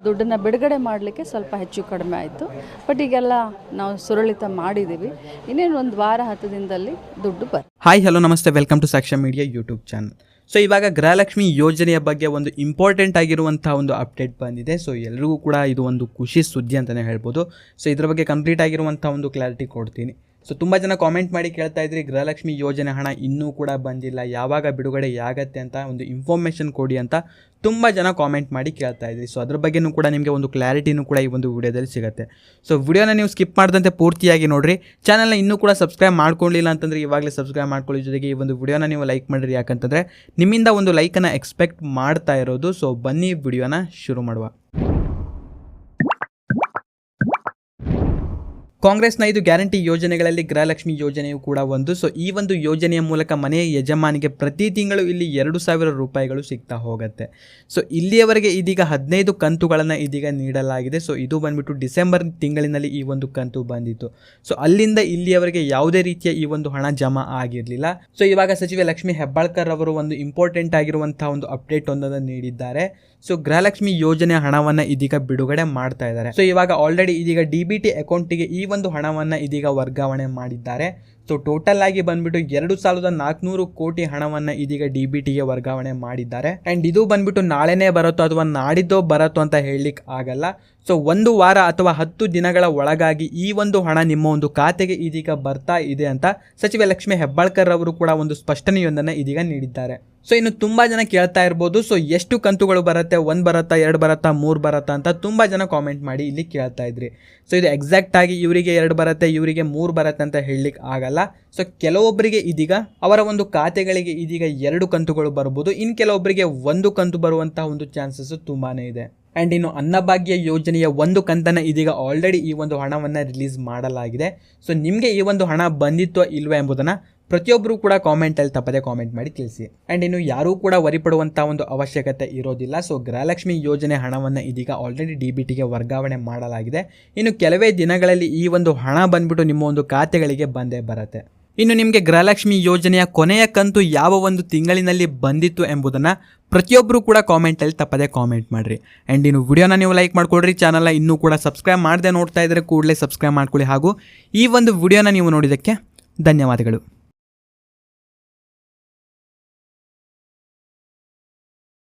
ದುಡ್ಡನ್ನು ಬಿಡುಗಡೆ ಮಾಡಲಿಕ್ಕೆ ಸ್ವಲ್ಪ ಹೆಚ್ಚು ಕಡಿಮೆ ಆಯಿತು. ಬಟ್ ಈಗೆಲ್ಲ ನಾವು ಸುರಳಿತ ಮಾಡಿದ್ದೀವಿ. ಇನ್ನೇನು ಒಂದು ವಾರ ಹತ್ತು ದಿನದಲ್ಲಿ ದುಡ್ಡು ಬರ್. ಹಾಯ್ ಹಲೋ ನಮಸ್ತೆ. Welcome to Sakshya media YouTube channel so ಇವಾಗ ಗೃಹಲಕ್ಷ್ಮಿ ಯೋಜನೆಯ ಬಗ್ಗೆ ಒಂದು ಇಂಪಾರ್ಟೆಂಟ್ ಆಗಿರುವಂಥ ಒಂದು ಅಪ್ಡೇಟ್ ಬಂದಿದೆ. ಸೊ ಎಲ್ರಿಗೂ ಕೂಡ ಇದು ಒಂದು ಖುಷಿ ಸುದ್ದಿ ಅಂತಲೇ ಹೇಳ್ಬೋದು. ಸೊ ಇದ್ರ ಬಗ್ಗೆ ಕಂಪ್ಲೀಟ್ ಆಗಿರುವಂಥ ಒಂದು ಕ್ಲಾರಿಟಿ ಕೊಡ್ತೀನಿ. ಸೊ ತುಂಬ ಜನ ಕಾಮೆಂಟ್ ಮಾಡಿ ಕೇಳ್ತಾ ಇದ್ರಿ, ಗೃಹಲಕ್ಷ್ಮಿ ಯೋಜನೆ ಹಣ ಇನ್ನೂ ಕೂಡ ಬಂದಿಲ್ಲ, ಯಾವಾಗ ಬಿಡುಗಡೆ ಆಗತ್ತೆ ಅಂತ ಒಂದು ಇನ್ಫಾರ್ಮೇಷನ್ ಕೊಡಿ ಅಂತ ತುಂಬ ಜನ ಕಾಮೆಂಟ್ ಮಾಡಿ ಕೇಳ್ತಾ ಇದ್ರಿ. ಸೊ ಅದ್ರ ಬಗ್ಗೆನೂ ಕೂಡ ನಿಮಗೆ ಒಂದು ಕ್ಲಾರಿಟಿನೂ ಕೂಡ ಈ ಒಂದು ವಿಡಿಯೋದಲ್ಲಿ ಸಿಗುತ್ತೆ. ಸೊ ವಿಡಿಯೋನ ನೀವು ಸ್ಕಿಪ್ ಮಾಡಿದಂತೆ ಪೂರ್ತಿಯಾಗಿ ನೋಡಿರಿ. ಚಾನಲ್ನ ಇನ್ನೂ ಕೂಡ ಸಬ್ಸ್ಕ್ರೈಬ್ ಮಾಡ್ಕೊಳ್ಳಿಲ್ಲ ಅಂತಂದರೆ ಇವಾಗಲೇ ಸಬ್ಸ್ಕ್ರೈಬ್ ಮಾಡ್ಕೊಳ್ಳಿ. ಜೊತೆಗೆ ಈ ಒಂದು ವಿಡಿಯೋನ ನೀವು ಲೈಕ್ ಮಾಡಿರಿ ಯಾಕಂತಂದರೆ ನಿಮ್ಮಿಂದ ಒಂದು ಲೈಕನ್ನು ಎಕ್ಸ್ಪೆಕ್ಟ್ ಮಾಡ್ತಾ ಇರೋದು. ಸೊ ಬನ್ನಿ ವಿಡಿಯೋನ ಶುರು ಮಾಡುವ. ಕಾಂಗ್ರೆಸ್ನ ಇದು ಗ್ಯಾರಂಟಿ ಯೋಜನೆಗಳಲ್ಲಿ ಗೃಹಲಕ್ಷ್ಮಿ ಯೋಜನೆಯು ಕೂಡ ಒಂದು. ಸೊ ಈ ಒಂದು ಯೋಜನೆಯ ಮೂಲಕ ಮನೆಯ ಯಜಮಾನಿಗೆ ಪ್ರತಿ ತಿಂಗಳು ಇಲ್ಲಿ ಎರಡು ಸಾವಿರ ರೂಪಾಯಿಗಳು ಸಿಗ್ತಾ ಹೋಗುತ್ತೆ. ಸೊ ಇಲ್ಲಿಯವರೆಗೆ ಇದೀಗ ಹದಿನೈದು ಕಂತುಗಳನ್ನು ಇದೀಗ ನೀಡಲಾಗಿದೆ. ಸೊ ಇದು ಬಂದ್ಬಿಟ್ಟು ಡಿಸೆಂಬರ್ ತಿಂಗಳಿನಲ್ಲಿ ಈ ಒಂದು ಕಂತು ಬಂದಿತ್ತು. ಸೊ ಅಲ್ಲಿಂದ ಇಲ್ಲಿಯವರೆಗೆ ಯಾವುದೇ ರೀತಿಯ ಈ ಒಂದು ಹಣ ಜಮಾ ಆಗಿರಲಿಲ್ಲ. ಸೊ ಇವಾಗ ಸಚಿವೆ ಲಕ್ಷ್ಮಿ ಹೆಬ್ಬಾಳ್ಕರ್ ಅವರು ಒಂದು ಇಂಪಾರ್ಟೆಂಟ್ ಆಗಿರುವಂತಹ ಒಂದು ಅಪ್ಡೇಟ್ ಒಂದನ್ನು ನೀಡಿದ್ದಾರೆ. ಸೊ ಗೃಹಲಕ್ಷ್ಮಿ ಯೋಜನೆ ಹಣವನ್ನು ಇದೀಗ ಬಿಡುಗಡೆ ಮಾಡ್ತಾ ಇದ್ದಾರೆ. ಸೊ ಇವಾಗ ಆಲ್ರೆಡಿ ಇದೀಗ ಡಿ ಬಿ ಟಿ ಅಕೌಂಟಿಗೆ ಈ ಒಂದು ಹಣವನ್ನು ಇದೀಗ ವರ್ಗಾವಣೆ ಮಾಡಿದ್ದಾರೆ. ಸೊ ಟೋಟಲ್ ಆಗಿ ಬಂದ್ಬಿಟ್ಟು ಎರಡು ಸಾವಿರದ ನಾಲ್ಕುನೂರು ಕೋಟಿ ಹಣವನ್ನು ಇದೀಗ ಡಿ ಬಿ ಟಿಗೆ ವರ್ಗಾವಣೆ ಮಾಡಿದ್ದಾರೆ. ಆ್ಯಂಡ್ ಇದು ಬಂದ್ಬಿಟ್ಟು ನಾಳೆನೇ ಬರುತ್ತೋ ಅಥವಾ ನಾಡಿದ್ದೋ ಬರುತ್ತೋ ಅಂತ ಹೇಳಲಿಕ್ಕೆ ಆಗಲ್ಲ. ಸೊ ಒಂದು ವಾರ ಅಥವಾ ಹತ್ತು ದಿನಗಳ ಒಳಗಾಗಿ ಈ ಒಂದು ಹಣ ನಿಮ್ಮ ಒಂದು ಖಾತೆಗೆ ಇದೀಗ ಬರ್ತಾ ಇದೆ ಅಂತ ಸಚಿವೆ ಲಕ್ಷ್ಮಿ ಹೆಬ್ಬಾಳ್ಕರ್ ಅವರು ಕೂಡ ಒಂದು ಸ್ಪಷ್ಟನೆಯೊಂದನ್ನು ಇದೀಗ ನೀಡಿದ್ದಾರೆ. ಸೊ ಇನ್ನು ತುಂಬ ಜನ ಕೇಳ್ತಾ ಇರ್ಬೋದು. ಸೊ ಎಷ್ಟು ಕಂತುಗಳು ಬರುತ್ತೆ? ಒಂದು ಬರುತ್ತಾ, ಎರಡು ಬರುತ್ತಾ, ಮೂರು ಬರುತ್ತಾ ಅಂತ ತುಂಬ ಜನ ಕಾಮೆಂಟ್ ಮಾಡಿ ಇಲ್ಲಿ ಕೇಳ್ತಾ ಇದ್ರಿ. ಸೊ ಇದು ಎಕ್ಸಾಕ್ಟ್ ಆಗಿ ಇವರಿಗೆ ಎರಡು ಬರುತ್ತೆ, ಇವರಿಗೆ ಮೂರು ಬರುತ್ತೆ ಅಂತ ಹೇಳಲಿಕ್ಕೆ ಆಗಲ್ಲ. ಸೊ ಕೆಲವೊಬ್ಬರಿಗೆ ಇದೀಗ ಅವರ ಒಂದು ಖಾತೆಗಳಿಗೆ ಇದೀಗ ಎರಡು ಕಂತುಗಳು ಬರ್ಬೋದು. ಇನ್ನು ಕೆಲವೊಬ್ಬರಿಗೆ ಒಂದು ಕಂತು ಬರುವಂತಹ ಒಂದು ಚಾನ್ಸಸ್ ತುಂಬಾ ಇದೆ. ಆ್ಯಂಡ್ ಇನ್ನು ಅನ್ನಭಾಗ್ಯ ಯೋಜನೆಯ ಒಂದು ಕಂತನ್ನು ಇದೀಗ ಆಲ್ರೆಡಿ ಈ ಒಂದು ಹಣವನ್ನು ರಿಲೀಸ್ ಮಾಡಲಾಗಿದೆ. ಸೊ ನಿಮಗೆ ಈ ಒಂದು ಹಣ ಬಂದಿತ್ತೋ ಇಲ್ಲವೋ ಎಂಬುದನ್ನು ಪ್ರತಿಯೊಬ್ಬರು ಕೂಡ ಕಾಮೆಂಟಲ್ಲಿ ತಪ್ಪದೆ ಕಾಮೆಂಟ್ ಮಾಡಿ ತಿಳಿಸಿ. ಆ್ಯಂಡ್ ಇನ್ನು ಯಾರೂ ಕೂಡ ವರಿಪಡುವಂಥ ಒಂದು ಅವಶ್ಯಕತೆ ಇರೋದಿಲ್ಲ. ಸೊ ಗೃಹಲಕ್ಷ್ಮಿ ಯೋಜನೆ ಹಣವನ್ನು ಇದೀಗ ಆಲ್ರೆಡಿ ಡಿ ಬಿ ಟಿಗೆ ವರ್ಗಾವಣೆ ಮಾಡಲಾಗಿದೆ. ಇನ್ನು ಕೆಲವೇ ದಿನಗಳಲ್ಲಿ ಈ ಒಂದು ಹಣ ಬಂದ್ಬಿಟ್ಟು ನಿಮ್ಮ ಒಂದು ಖಾತೆಗಳಿಗೆ ಬಂದೇ ಬರುತ್ತೆ. ಇನ್ನು ನಿಮಗೆ ಗೃಹಲಕ್ಷ್ಮಿ ಯೋಜನೆಯ ಕೊನೆಯ ಕಂತು ಯಾವ ಒಂದು ತಿಂಗಳಿನಲ್ಲಿ ಬಂದಿತ್ತು ಎಂಬುದನ್ನು ಪ್ರತಿಯೊಬ್ಬರು ಕೂಡ ಕಾಮೆಂಟಲ್ಲಿ ತಪ್ಪದೆ ಕಾಮೆಂಟ್ ಮಾಡಿರಿ. ಆ್ಯಂಡ್ ಇನ್ನು ವಿಡಿಯೋನ ನೀವು ಲೈಕ್ ಮಾಡ್ಕೊಡ್ರಿ ಚಾನಲ್ನ ಇನ್ನೂ ಕೂಡ ಸಬ್ಸ್ಕ್ರೈಬ್ ಮಾಡದೆ ನೋಡ್ತಾ ಇದ್ದರೆ ಕೂಡಲೇ ಸಬ್ಸ್ಕ್ರೈಬ್ ಮಾಡ್ಕೊಳ್ಳಿ ಹಾಗೂ ಈ ಒಂದು ವಿಡಿಯೋನ ನೀವು ನೋಡಿದ್ದಕ್ಕೆ ಧನ್ಯವಾದಗಳು.